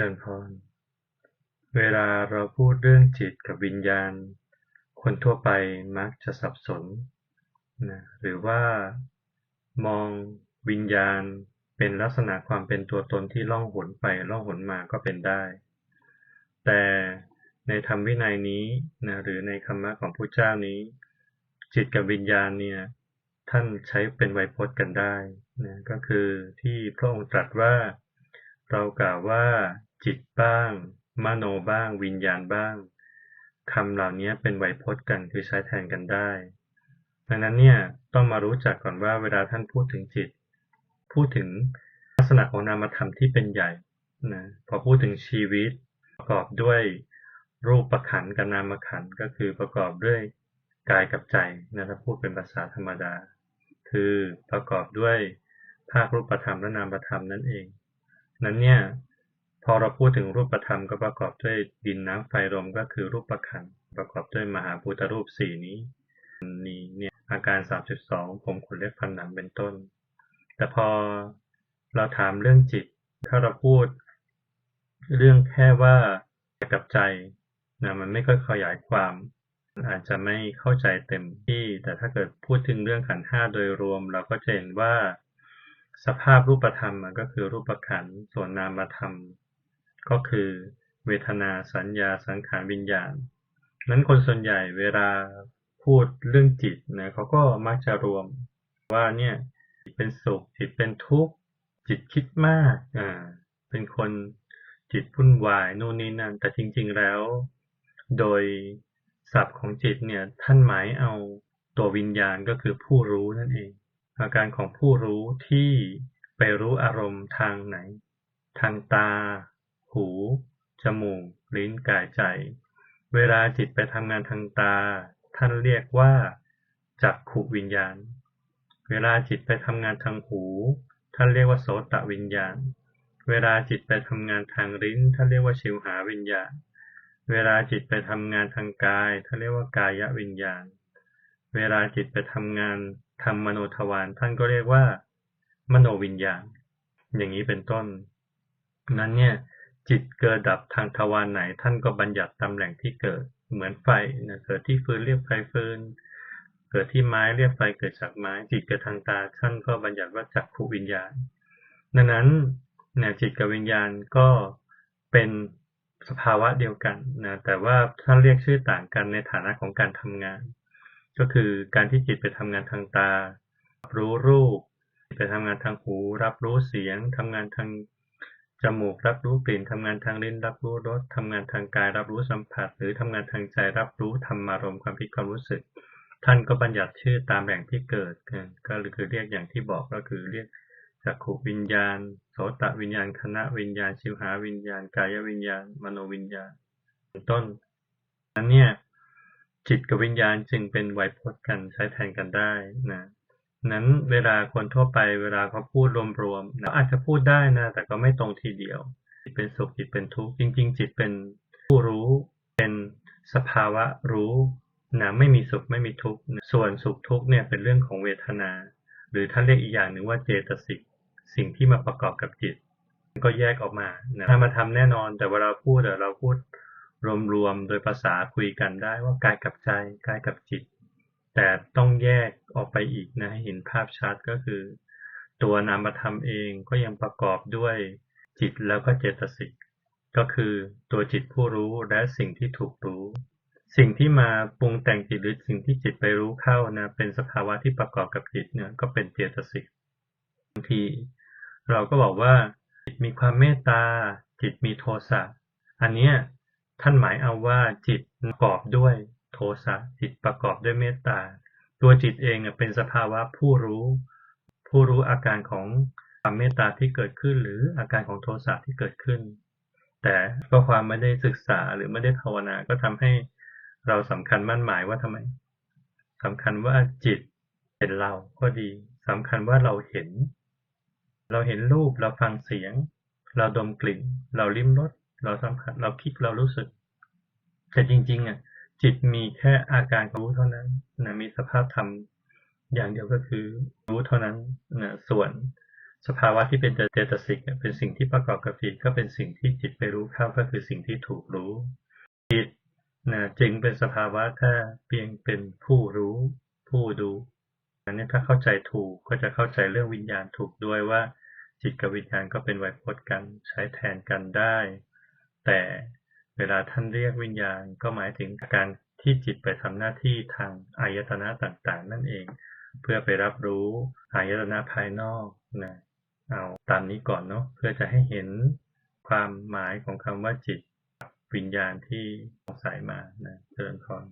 ริญพร เวลาเราพูดเรื่องจิตกับวิญญาณ คนทั่วไปมักจะสับสนนะหรือว่ามองวิญญาณเป็นลักษณะความเป็นตัวตนที่ล่องหนไปล่องหนมาก็เป็นได้ แต่ในธรรมวินัยนี้นะหรือในคำมะของพระเจ้านี้ จิตกับวิญญาณเนี่ยท่านใช้เป็นไวยพจน์กันได้นะก็คือที่พระองค์ตรัสว่า เรากล่าวว่า จิตบ้าง มโนบ้าง วิญญาณบ้างคำเหล่านี้เป็นไวยพจน์กันคือใช้แทนกันได้ ดังนั้นเนี่ยต้องมารู้จักก่อนว่าเวลาท่านพูดถึงจิต พูดถึงลักษณะของนามธรรมที่เป็นใหญ่นะพอพูดถึงชีวิตประกอบด้วยรูปประขันกับนามขันก็คือประกอบด้วยกายกับใจนะถ้าพูดเป็นภาษาธรรมดา คือประกอบด้วยภาครูปธรรมและนามธรรมนั่นเอง นั้นเนี่ยพอเราพูดถึงรูปธรรมก็ประกอบด้วยดินน้ำไฟลมก็คือรูปประขันประกอบด้วยมหาพุทธรูปสี่นี้นี้เนี่ยอาการ 3.2 ผมขนเล็บฟันหนังเป็นต้น แต่พอเราถามเรื่องจิต ถ้าเราพูด เรื่องแค่ว่ากับใจนะมันไม่ค่อยขยายความ อาจจะไม่เข้าใจเต็มที่ แต่ถ้าเกิดพูดถึงเรื่องขันห้าโดยรวม เราก็จะเห็นว่า สภาพรูปธรรมก็คือรูปขันธ์ส่วนนามธรรม ก็คือเวทนาสัญญาสังขารวิญญาณ นั้นคนส่วนใหญ่เวลาพูดเรื่องจิตนะเขาก็มักจะรวมว่าเนี่ยจิตเป็นสุขจิตเป็นทุกข์จิตคิดมากอ่าเป็นคนจิตพุ่นวายนู่นนี่นั่น แต่จริง ๆแล้ว โดยศัพท์ของจิตเนี่ยท่านหมายเอาตัววิญญาณก็คือผู้รู้นั่นเอง อาการของผู้รู้ที่ไปรู้อารมณ์ทางไหน ทางตา หู จมูก ลิ้น กาย ใจ เวลาจิตไปทำงานทางตา ท่านเรียกว่าจักขุวิญญาณ เวลาจิตไปทำงานทางหู ท่านเรียกว่าโสตวิญญาณ เวลาจิตไปทำงานทางลิ้น ท่านเรียกว่าชิวหาวิญญาณ เวลาจิตไปทำงานทางกาย ท่านเรียกว่ากายวิญญาณ เวลาจิตไปทำงาน ทำมโนทวารท่านก็เรียกว่า มโนวิญญาณ อย่างนี้เป็นต้น นั้นเนี่ยจิตเกิดดับทางทวารไหน ท่านก็บัญญัติตำแหน่งที่เกิดเหมือนไฟนะเกิดที่ฟืนเรียกไฟฟืน เกิดที่ไม้เรียกไฟเกิดจากไม้ จิตเกิดทางตาท่านก็บัญญัติว่าจักขูวิญญาณ ดังนั้นเนี่ยจิตกับวิญญาณก็เป็นสภาวะเดียวกันนะแต่ว่าท่านเรียกชื่อต่างกันในฐานะของการทำงาน ก็คือการที่จิตไปทำงานทางตา รับรู้รูป ไปทำงานทางหู รับรู้เสียงทำงานทางจมูก รับรู้กลิ่นทำงานทางลิ้น รับรู้รสทำงานทางกาย รับรู้สัมผัส หรือทำงานทางใจ รับรู้ธรรมารมณ์ความคิดความรู้สึก ท่านก็บัญญัติชื่อตามแหล่งที่เกิด ก็คือเรียกอย่างที่บอกก็คือเรียกจักขวิญญาณ โสตวิญญาณ คณะวิญญาณ ชิวหาวิญญาณ กายวิญญาณ มโนวิญญาณเป็นต้นนั้นเนี่ย จิตกับวิญญาณจึงเป็นไวยพจน์กันใช้แทนกันได้นะนั้นเวลาคนทั่วไปเวลาเขาพูดรวมๆนะอาจจะพูดได้นะ แต่ก็ไม่ตรงทีเดียว จิตเป็นสุขจิตเป็นทุกข์จริง ๆ จิตเป็นผู้รู้เป็นสภาวะรู้นะไม่มีสุขไม่มีทุกข์ส่วนสุขทุกข์เนี่ยเป็นเรื่องของเวทนา หรือท่านเรียกอีกอย่างหนึ่งว่าเจตสิกสิ่งที่มาประกอบกับจิต ก็แยกออกมานะถ้ามาทำแน่นอนแต่เวลาพูดเราพูด รวมๆ โดยภาษาคุยกันได้ว่ากายกับใจกายกับจิต แต่ต้องแยกออกไปอีกนะให้เห็นภาพชัดก็คือ ตัวนามธรรมเองก็ยังประกอบด้วยจิตแล้วก็เจตสิกก็คือตัวจิตผู้รู้และสิ่งที่ถูกรู้ สิ่งที่มาปรุงแต่งจิตหรือสิ่งที่จิตไปรู้เข้านะเป็นสภาวะที่ประกอบกับจิตเนี่ยก็เป็นเจตสิกบางที เราก็บอกว่าจิตมีความเมตตาจิตมีโทสะอันนี้ ท่านหมายเอาว่าจิตประกอบด้วยโทสะจิตประกอบด้วยเมตตา ตัวจิตเองเป็นสภาวะผู้รู้ ผู้รู้อาการของความเมตตาที่เกิดขึ้น หรืออาการของโทสะที่เกิดขึ้น แต่ก็ความไม่ได้ศึกษาหรือไม่ได้ภาวนาก็ทำให้เราสำคัญมั่นหมายว่าทำไมสำคัญว่าจิตเป็นเราก็ดีสำคัญว่าเราเห็น เราเห็นรูปเราฟังเสียง เราดมกลิ่น เราลิ้มรส เราสัมผัสเราคิดเรารู้สึก แต่จริง ๆ อะ จิตมีแค่อาการรู้เท่านั้นนะมีสภาพธรรมอย่างเดียวก็คือรู้เท่านั้นนะส่วนสภาวะที่เป็นเจตสิกเป็นสิ่งที่ประกอบกับจิตก็เป็นสิ่งที่จิตไปรู้เข้าก็คือสิ่งที่ถูกรู้ จิตนะจึงเป็นสภาวะแค่เพียงเป็นผู้รู้ ผู้ดูอันนี้ถ้าเข้าใจถูกก็จะเข้าใจเรื่องวิญญาณถูกด้วยว่า จิตกับวิญญาณก็เป็นไวยพจน์กันใช้แทนกันได้ แต่เวลาท่านเรียกวิญญาณก็หมายถึงการที่จิตไปทำหน้าที่ทางอายตนะต่างๆ นั่นเอง เพื่อไปรับรู้อายตนะภายนอกนะเอาตามนี้ก่อนเนาะเพื่อจะให้เห็นความหมายของคำว่าจิตวิญญาณที่สงสัยมานะเจริญพร